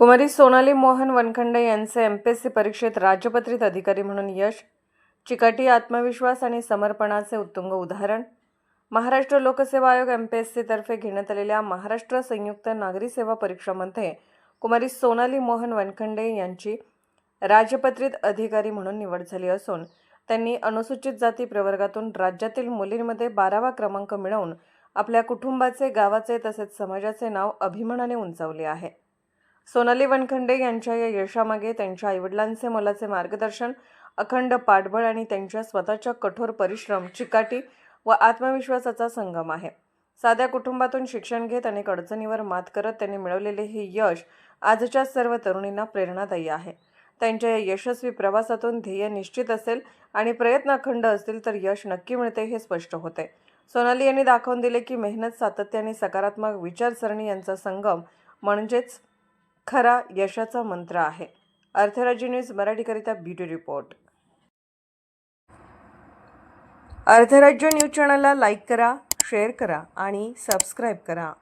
कुमारी सोनाली मोहन वनखंडे यांचे M P S C परीक्षेत राजपत्रित अधिकारी म्हणून यश चिकाटी आत्मविश्वास आणि समर्पणाचे उत्तुंग उदाहरण. महाराष्ट्र लोकसेवा आयोग एम पी एस सीतर्फे घेण्यात आलेल्या महाराष्ट्र संयुक्त नागरी सेवा परीक्षामध्ये कुमारी सोनाली मोहन वनखंडे यांची राजपत्रित अधिकारी म्हणून निवड झाली असून त्यांनी अनुसूचित जाती प्रवर्गातून राज्यातील मुलींमध्ये बारावा क्रमांक मिळवून आपल्या कुटुंबाचे गावाचे तसेच समाजाचे नाव अभिमानाने उंचावले आहे. सोनाली वनखंडे यांच्या या यशामागे त्यांच्या आईवडिलांचे मोलाचे मार्गदर्शन अखंड पाठबळ आणि त्यांच्या स्वतःच्या कठोर परिश्रम चिकाटी व आत्मविश्वासाचा संगम आहे. साध्या कुटुंबातून शिक्षण घेत अनेक अडचणीवर मात करत त्यांनी मिळवलेले हे यश आजच्या सर्व तरुणींना प्रेरणादायी आहे. त्यांच्या या यशस्वी प्रवासातून ध्येय निश्चित असेल आणि प्रयत्न अखंड असतील तर यश नक्की मिळते हे स्पष्ट होते. सोनाली यांनी दाखवून दिले की मेहनत सातत्य आणि सकारात्मक विचारसरणी यांचा संगम म्हणजेच खरा यशाचा मंत्र आहे. अर्थराज्य न्यूज मराठीकरिता ब्युटी रिपोर्ट. अर्थराज्य न्यूज चॅनलला लाईक करा शेअर करा आणि सबस्क्राईब करा.